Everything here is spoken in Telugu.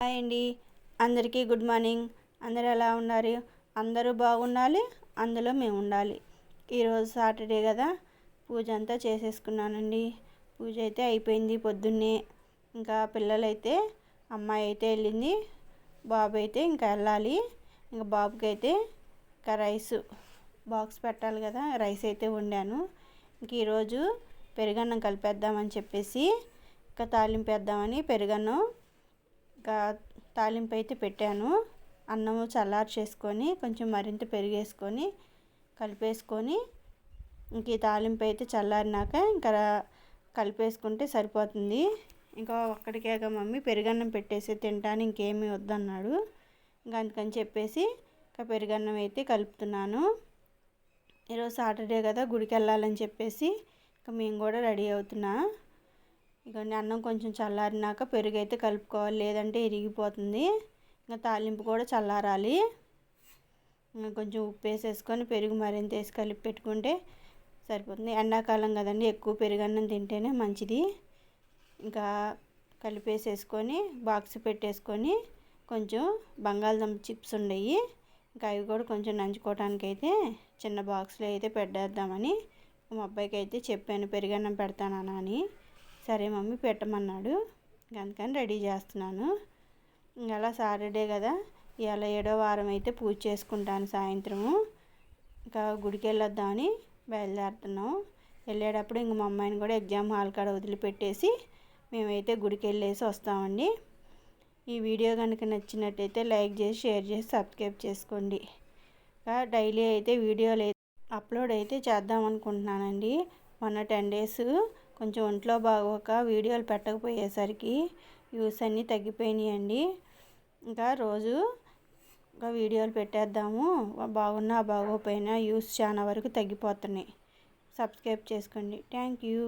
హాయ్ అండి. అందరికీ గుడ్ మార్నింగ్. అందరు ఎలా ఉన్నారు? అందరూ బాగుండాలి. అందులో మేము ఉండాలి. ఈరోజు సాటర్డే కదా. పూజ అంతా చేసేసుకున్నానండి. పూజ అయితే అయిపోయింది పొద్దున్నే. ఇంకా పిల్లలైతే అమ్మాయి అయితే వెళ్ళింది. బాబు అయితే ఇంకా వెళ్ళాలి. ఇంకా బాబుకి అయితే ఇంకా రైస్ బాక్స్ పెట్టాలి కదా. రైస్ అయితే వండాను. ఇంక ఈరోజు పెరుగన్నం కలిపేద్దామని చెప్పేసి ఇంకా తాలింపు వేద్దామని పెరుగన్నం ఇంకా తాలింపు అయితే పెట్టాను. అన్నము చల్లారి చేసుకొని కొంచెం మరింత పెరిగేసుకొని కలిపేసుకొని ఇంక ఈ తాలింపు అయితే చల్లారినాక ఇంకా కలిపేసుకుంటే సరిపోతుంది. ఇంకా ఒక్కడికేగా మమ్మీ పెరుగన్నం పెట్టేసి తింటాను ఇంకేమీ వద్దన్నాడు. ఇంకా అందుకని చెప్పేసి ఇంకా పెరుగన్నం అయితే కలుపుతున్నాను. ఈరోజు సాటర్డే కదా గుడికి వెళ్ళాలని చెప్పేసి ఇంకా మేము కూడా రెడీ అవుతున్నా. ఇక అన్నం కొంచెం చల్లారినాక పెరుగు అయితే కలుపుకోవాలి. లేదంటే ఇరిగిపోతుంది. ఇంకా తాలింపు కూడా చల్లారాలి. కొంచెం ఉప్పు వేసేసుకొని పెరుగు మరింత వేసి కలిపి పెట్టుకుంటే సరిపోతుంది. ఎండాకాలం కదండి ఎక్కువ పెరుగన్నం తింటేనే మంచిది. ఇంకా కలిపేసేసుకొని బాక్స్ పెట్టేసుకొని కొంచెం బంగాళదుంప చిప్స్ ఉండయి. ఇంకా అవి కూడా కొంచెం నంచుకోవడానికి అయితే చిన్న బాక్స్లో అయితే పెట్టేద్దామని మా అబ్బాయికి అయితే చెప్పాను పెరుగన్నం పెడతానా అని. సరే మమ్మీ పెట్టమన్నాడు. అందుకని రెడీ చేస్తున్నాను. అలా సాటర్డే కదా ఇవాళ ఏడో వారం అయితే పూజ చేసుకుంటాను సాయంత్రము. ఇంకా గుడికి వెళ్ళొద్దామని బయలుదేరుతున్నాం వెళ్ళేటప్పుడు ఇంక మా అమ్మాయిని కూడా ఎగ్జామ్ హాల్ కాడ వదిలిపెట్టేసి మేమైతే గుడికి వెళ్ళేసి వస్తామండి. ఈ వీడియో కనుక నచ్చినట్టయితే లైక్ చేసి షేర్ చేసి సబ్స్క్రైబ్ చేసుకోండి. డైలీ అయితే వీడియోలు అప్లోడ్ అయితే చేద్దాం అనుకుంటున్నానండి. మొన్న టెన్ డేస్ కొంచెం ఒంట్లో బాగోక వీడియోలు పెట్టకపోయేసరికి వ్యూస్ అన్నీ తగ్గిపోయినాయండి. ఇంకా రోజు ఇంకా వీడియోలు పెట్టేద్దాము. బాగున్నా బాగోపోయినా వ్యూస్ చాలా వరకు తగ్గిపోతున్నాయి. సబ్స్క్రైబ్ చేసుకోండి. Thank you.